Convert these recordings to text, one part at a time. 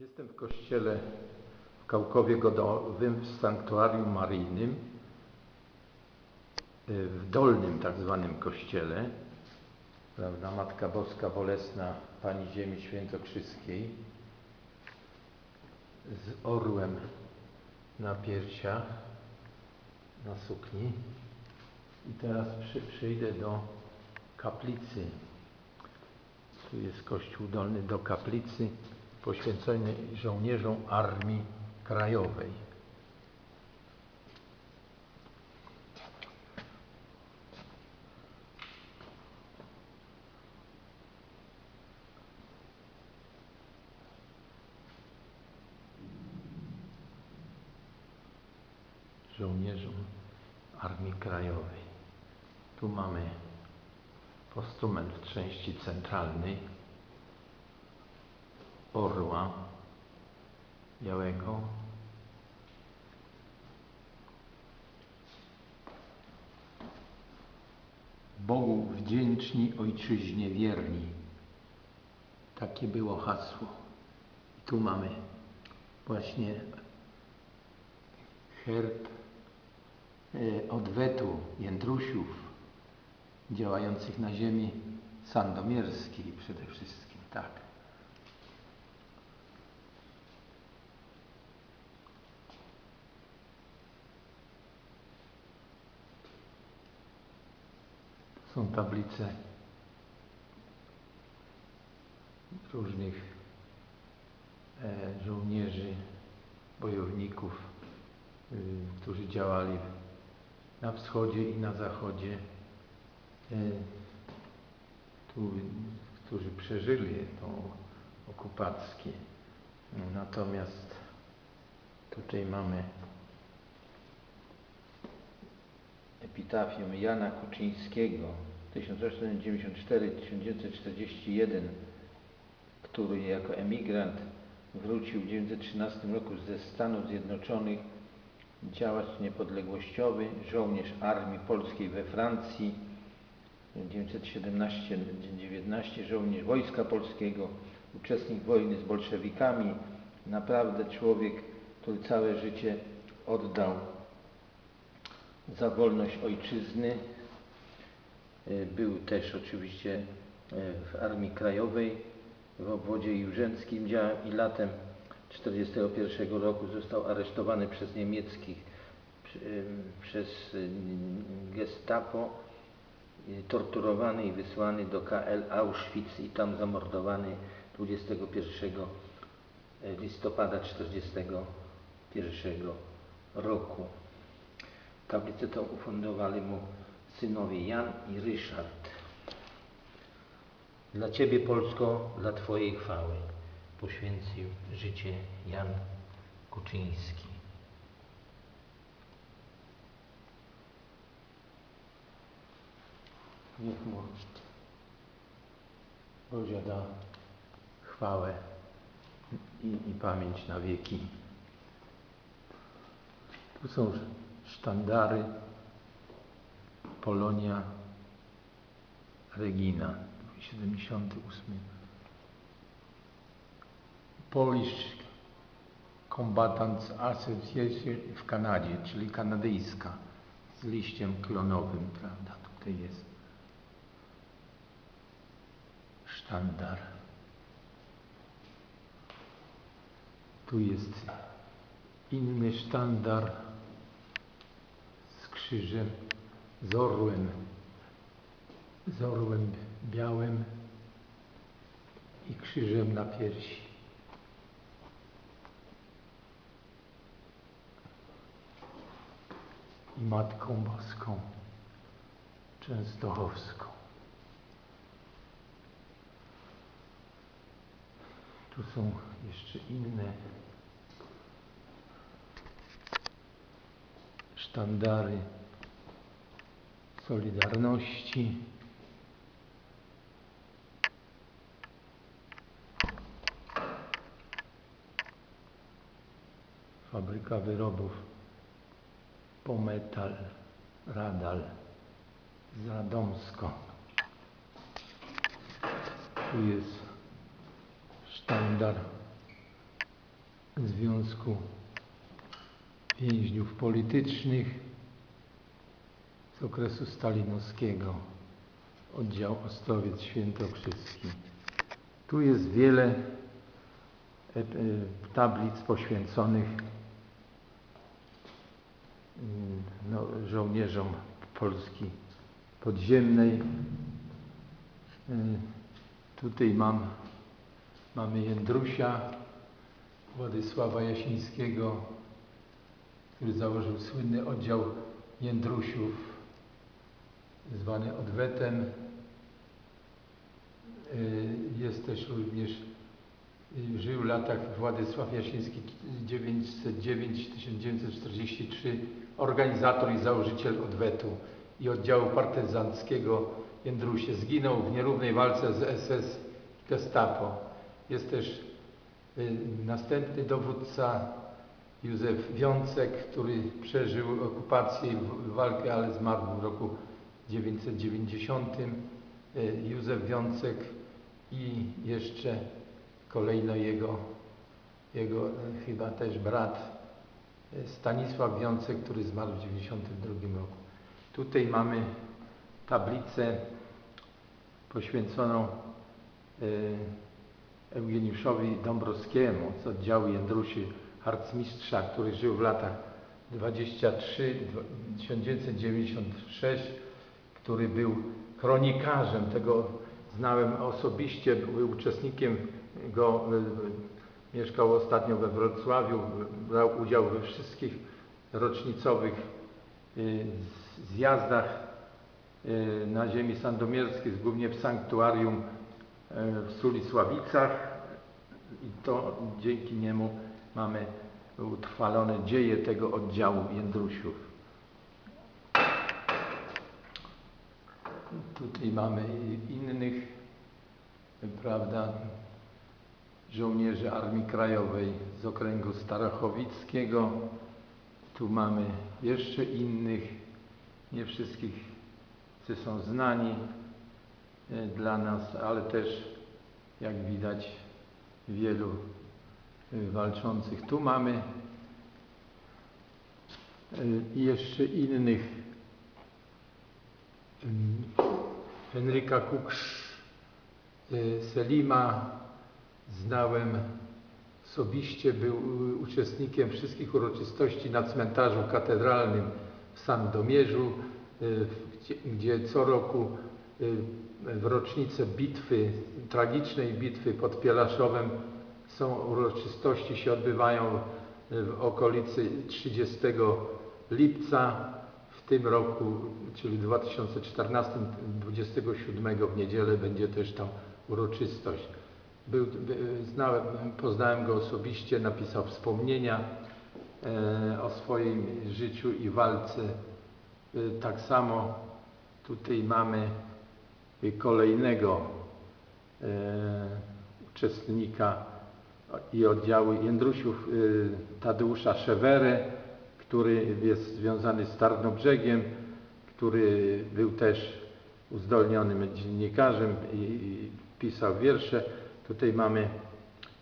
Jestem w kościele w Kałkowie Godowym w sanktuarium maryjnym, y, w dolnym tak zwanym kościele, prawda, Matka Boska Bolesna Pani Ziemi Świętokrzyskiej z orłem na piersiach, na sukni. I teraz przy, przyjdę do kaplicy. Tu jest kościół dolny do kaplicy poświęconej żołnierzom Armii Krajowej. Żołnierzom Armii Krajowej. Tu mamy postument w części centralnej orła białego. Bogu wdzięczni, ojczyźnie wierni. Takie było hasło. I tu mamy właśnie herb e, odwetu Jędrusiów działających na ziemi sandomierskiej przede wszystkim, tak. Są tablice różnych e, żołnierzy, bojowników, y, którzy działali na wschodzie i na zachodzie, e, którzy przeżyli tą okupację. Natomiast tutaj mamy epitafium Jana Kuczyńskiego 1894-1941, który jako emigrant wrócił w 1913 roku ze Stanów Zjednoczonych, działacz niepodległościowy, żołnierz Armii Polskiej we Francji, 1917-19, żołnierz Wojska Polskiego, uczestnik wojny z bolszewikami, naprawdę człowiek, który całe życie oddał za wolność ojczyzny. Był też oczywiście w Armii Krajowej w obwodzie jurzęckim i latem 1941 roku został aresztowany przez niemieckich, przez gestapo, torturowany i wysłany do KL Auschwitz i tam zamordowany 21 listopada 1941 roku. Tablicę tą ufundowali mu synowie Jan i Ryszard. Dla Ciebie, Polsko, dla Twojej chwały poświęcił życie Jan Kuczyński. Niech mu Bozia da chwałę i, i pamięć na wieki. Tu są sztandary Polonia Regina 78 Polish Combatants Association w Kanadzie, czyli kanadyjska z liściem klonowym, prawda, tutaj jest sztandar. Tu jest inny sztandar z krzyżem, z orłem, z orłem białym i krzyżem na piersi. I Matką Boską Częstochowską. Tu są jeszcze inne sztandary Solidarności. Fabryka wyrobów Pometal Radal z Radomsko. Tu jest sztandar Związku Więźniów Politycznych z okresu stalinowskiego, oddział Ostrowiec Świętokrzyski. Tu jest wiele e, e, tablic poświęconych mm, no, żołnierzom Polski podziemnej. E, Tutaj mam, mamy Jędrusia, Władysława Jasińskiego, który założył słynny oddział Jędrusiów, zwany Odwetem. Y, Jest też również, y, żył w latach Władysław Jasiński 909-1943, organizator i założyciel Odwetu i oddziału partyzanckiego Jędrusie. Zginął w nierównej walce z SS Gestapo. Jest też y, następny dowódca Józef Wiącek, który przeżył okupację i w- walkę, ale zmarł w roku 990. Y, Józef Wiącek i jeszcze kolejno jego, jego y, chyba też brat y, Stanisław Wiącek, który zmarł w 92 roku. Tutaj mamy tablicę poświęconą y, Eugeniuszowi Dąbrowskiemu z oddziału Jędrusi harcmistrza, który żył w latach 23 1996, który był kronikarzem tego znałem osobiście, był uczestnikiem go, y, mieszkał ostatnio we Wrocławiu, brał udział we wszystkich rocznicowych z- zjazdach y, na ziemi sandomierskiej, głównie w sanktuarium w Sulisławicach i to dzięki niemu mamy utrwalone dzieje tego oddziału Jędrusiów. Tutaj mamy innych, prawda, żołnierzy Armii Krajowej z okręgu starachowickiego. Tu mamy jeszcze innych, nie wszystkich, co są znani e, dla nas, ale też, jak widać, wielu e, walczących. Tu mamy e, jeszcze innych. Henryka Kuksz e, Selima znałem osobiście, był y, uczestnikiem wszystkich uroczystości na cmentarzu katedralnym w Sandomierzu, y, gdzie, co roku y, w rocznicę bitwy, tragicznej bitwy pod Pielaszowem są uroczystości, się odbywają y, w okolicy 30 lipca. W tym roku, czyli 2014, 27 w niedzielę będzie też ta uroczystość. Był, by- znałem, poznałem go osobiście, napisał wspomnienia e, o swoim życiu i walce. E, tak samo tutaj mamy kolejnego e, uczestnika i oddziału Jędrusiów, e, Tadeusza Szewerę, który jest związany z Tarnobrzegiem, który był też uzdolnionym dziennikarzem i, pisał wiersze. Tutaj mamy,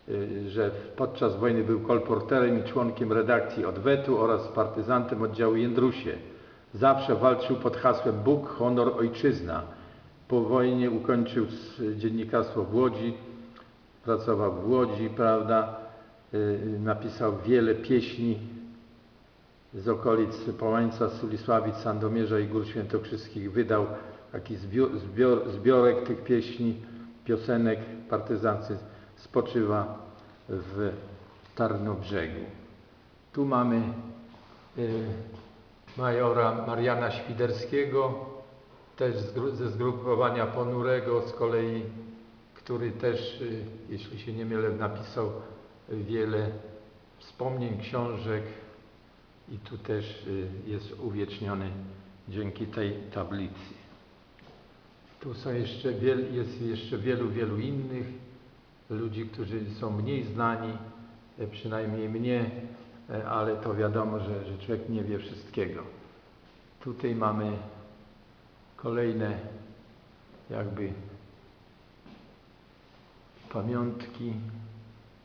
y, że podczas wojny był kolporterem i członkiem redakcji Odwetu oraz partyzantem oddziału Jędrusie. Zawsze walczył pod hasłem Bóg, honor, ojczyzna. Po wojnie ukończył dziennikarstwo w Łodzi, pracował w Łodzi, prawda, y, napisał wiele pieśni z okolic Połańca, Sulisławic, Sandomierza i Gór Świętokrzyskich wydał taki zbior, zbior, zbiorek tych pieśni, piosenek partyzancy spoczywa w Tarnobrzegu. Tu mamy y, majora Mariana Świderskiego, też ze zgrupowania Ponurego z kolei, który też, y, jeśli się nie mylę, napisał wiele wspomnień, książek, i tu też y, jest uwieczniony dzięki tej tablicy. Tu są jeszcze jest jeszcze wielu, wielu innych ludzi, którzy są mniej znani, e, przynajmniej mnie, e, ale to wiadomo, że, że człowiek nie wie wszystkiego. Tutaj mamy kolejne jakby pamiątki.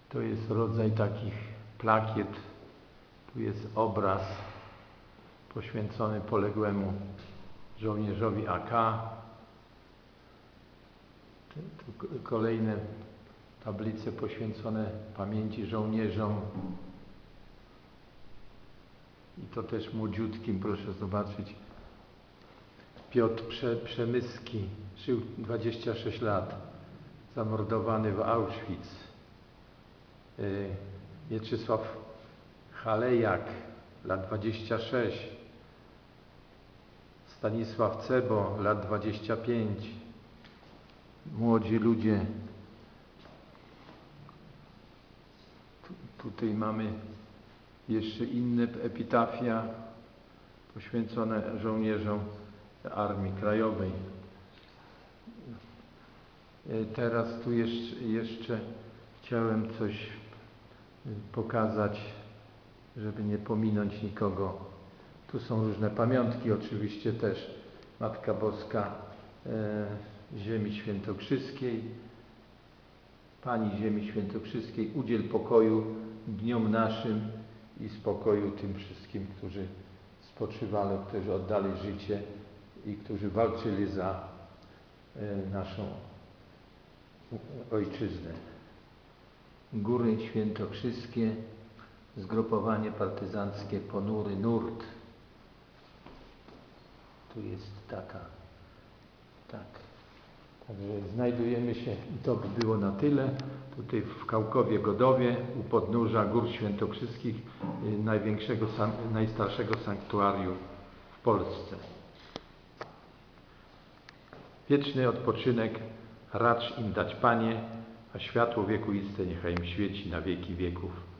To jest rodzaj takich plakiet, tu jest obraz poświęcony poległemu żołnierzowi AK. Tu, kolejne tablice poświęcone pamięci żołnierzom. I to też młodziutkim, proszę zobaczyć. Piotr Prze Przemyski żył 26 lat, zamordowany w Auschwitz. Y, Mieczysław Halejak, lat 26. Stanisław Cebo, lat 25. Młodzi ludzie. Tu, tutaj mamy jeszcze inne epitafia poświęcone żołnierzom Armii Krajowej. E, Teraz tu jeszcze, jeszcze chciałem coś e, pokazać, żeby nie pominąć nikogo. Tu są różne pamiątki, oczywiście też Matka Boska e, Ziemi Świętokrzyskiej. Pani Ziemi Świętokrzyskiej, udziel pokoju dniom naszym i spokoju tym wszystkim, którzy spoczywali, którzy oddali życie i którzy walczyli za e, naszą ojczyznę. Góry Świętokrzyskie, zgrupowanie partyzanckie Ponury Nurt. Tu jest taka, tak. Także znajdujemy się, i to by było na tyle, tutaj w Kałkowie Godowie, u podnóża Gór Świętokrzyskich, y, największego, najstarszego sanktuarium w Polsce. Wieczny odpoczynek racz im dać Panie, a światło wiekuiste niechaj im świeci na wieki wieków.